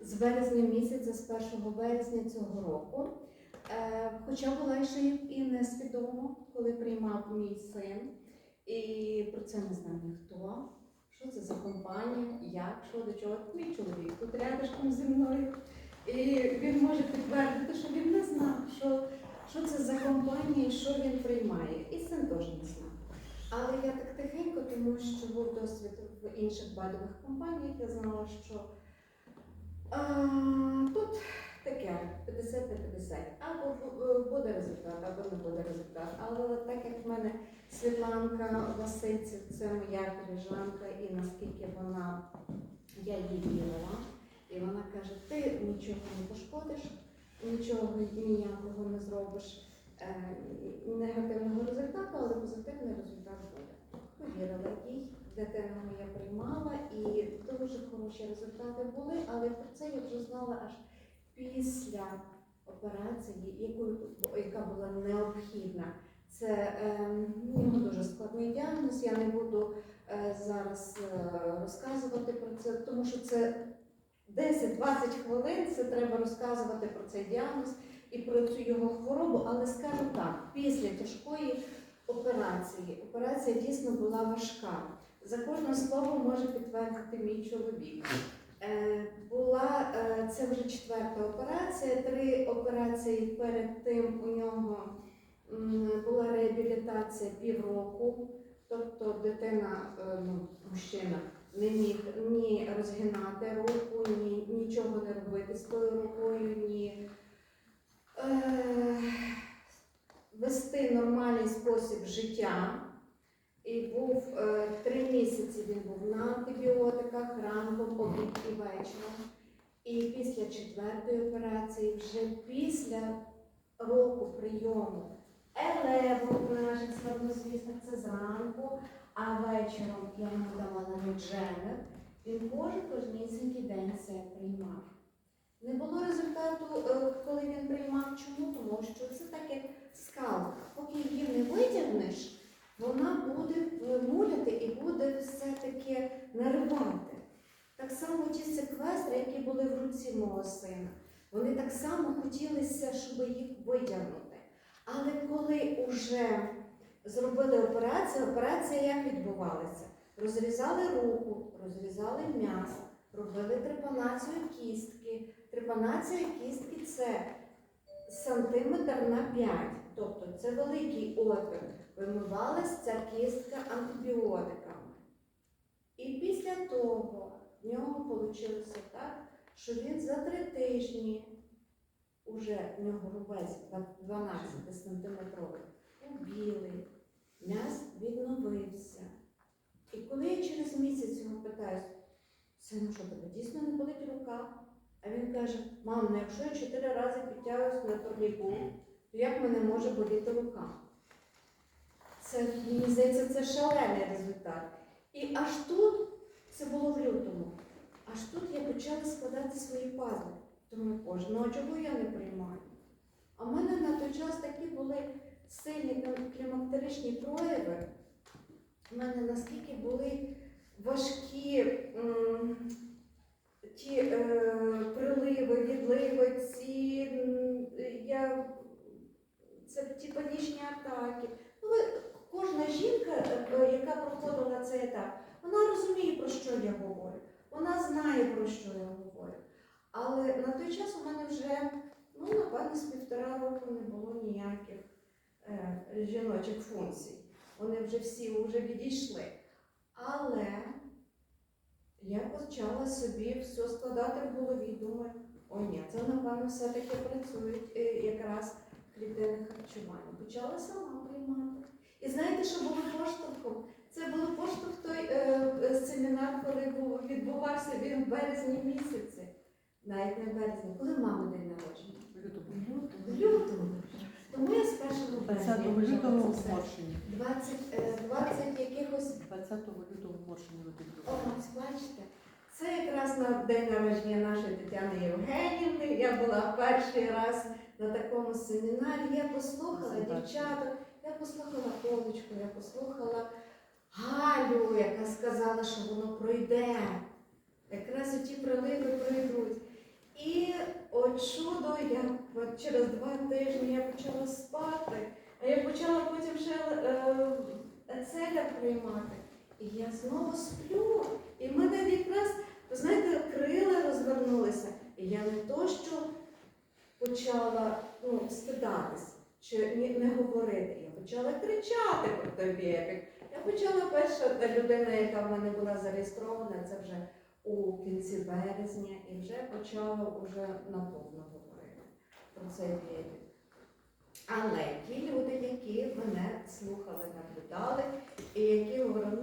з березня місяця, з 1 березня цього року. Е, Хоча була ще і несвідомо, коли приймав мій син. І про це не знав ніхто. Що це за компанія, як, що до чого. Мій чоловік тут рядышком зі мною. І він може підтвердити, що він не знав, що, що це за компанія і що він приймає. І син теж не знав. Але я так тихенько, тому що був досвід в інших бадових компаніях, я знала, що тут таке 50 на 50. Або бу- буде результат, або не буде результат. Але так як в мене Світланка Васильців, це моя коліжанка, і наскільки вона, я їй вірила, і вона каже, ти нічого не пошкодиш, нічого ніякого не зробиш е, негативного результату, але позитивний результат буде. Повірила їй, дитина моя приймала, і дуже хороші результати були, але про це я вже знала аж після операції, яка була необхідна. Це е, дуже складний діагноз. Я не буду е, зараз е, розказувати про це, тому що це 10-20 хвилин. Це треба розказувати про цей діагноз і про цю його хворобу. Але скажу так, після тяжкої операції, операція дійсно була важка. За кожне слово може підтвердити мій чоловік. Е, була е, це вже четверта операція. Три операції перед тим у нього була реабілітація півроку. Тобто дитина, е, ну, мужчина, не міг ні розгинати руку, ні нічого не робити з тою рукою, ні е, вести нормальний спосіб життя. І був е, три місяці він був на антибіотиках ранком, обід і вечором. І після четвертої операції, вже після року прийому елеву наших славнозвісних, це зранку, а вечором я йому давала нудженер, він кожен кожнісінький день це приймав. Не було результату, е, коли він приймав. Чому? Тому що це так як скалка. Поки її не витягнеш, вона буде е, муляти і буде все-таки наривати. Так само ті секвестри, які були в руці мого сина, вони так само хотілося, щоб їх витягнути. Але коли вже зробили операцію, операція як відбувалася? Розрізали руку, розрізали м'ясо, робили трепанацію кістки. Трепанація кістки це сантиметр на 5, тобто це великий отвір. Вимивалась ця кістка антибіотиками. І після того в нього вийшло так, що він за три тижні, уже в нього рубець 12 сантиметровий, убілий, м'яз відновився. І коли я через місяць його питаю, сину, що тебе дійсно не болить рука? А він каже, мам, ну якщо я чотири рази підтягуюсь на турніку, то як мене може боліти рука? Це, мені здається, це шалений результат. І аж тут, це було в лютому, аж тут я почала складати свої пазли. Думаю, боже, ну а чого я не приймаю? А в мене на той час такі були сильні клі- клімактеричні прояви. У мене наскільки були важкі ті е, приливи, відливи, ці я, це ті панічні атаки. Ну, кожна жінка, е, проходила цей етап, вона розуміє, про що я говорю. Вона знає, про що я говорю. Але на той час у мене вже, ну, напевно, з півтора року не було ніяких е, жіночих функцій. Вони вже всі вже відійшли. Але я почала собі все складати в голові, думаю, о ні, це напевно все-таки працюють е, якраз клітини харчування. Почала сама приймати. І знаєте, що було поштовхом? Це було поштовх той е, е, семінар, коли був, відбувався він в березні місяці. Навіть не в березні. Коли мами день народження? В лютому. Тому я з першого 20 березня почала лютого в. Моршині. 20, е, 20 якихось 20 лютого в Моршині ви О, ось бачите, це якраз на день народження нашої Тетяни Євгенівни. Я була перший раз на такому семінарі. Я послухала дівчаток, я послухала Колечку, я послухала Галю, яка сказала, що воно пройде. Якраз ті приливи пройдуть. я от через два тижні я почала спати, а я почала потім ще е, ецеля приймати. І я знову сплю. І в мене якраз, знаєте, крила розвернулися. І я не то, що почала ну, стидатись чи не говорити. Я почала кричати про той біопік. Я почала перша людина, яка в мене була зареєстрована, це вже у кінці березня, і вже почала вже наповно говорити про цей біопік. Але ті люди, які мене слухали, наблюдали, і які говорили,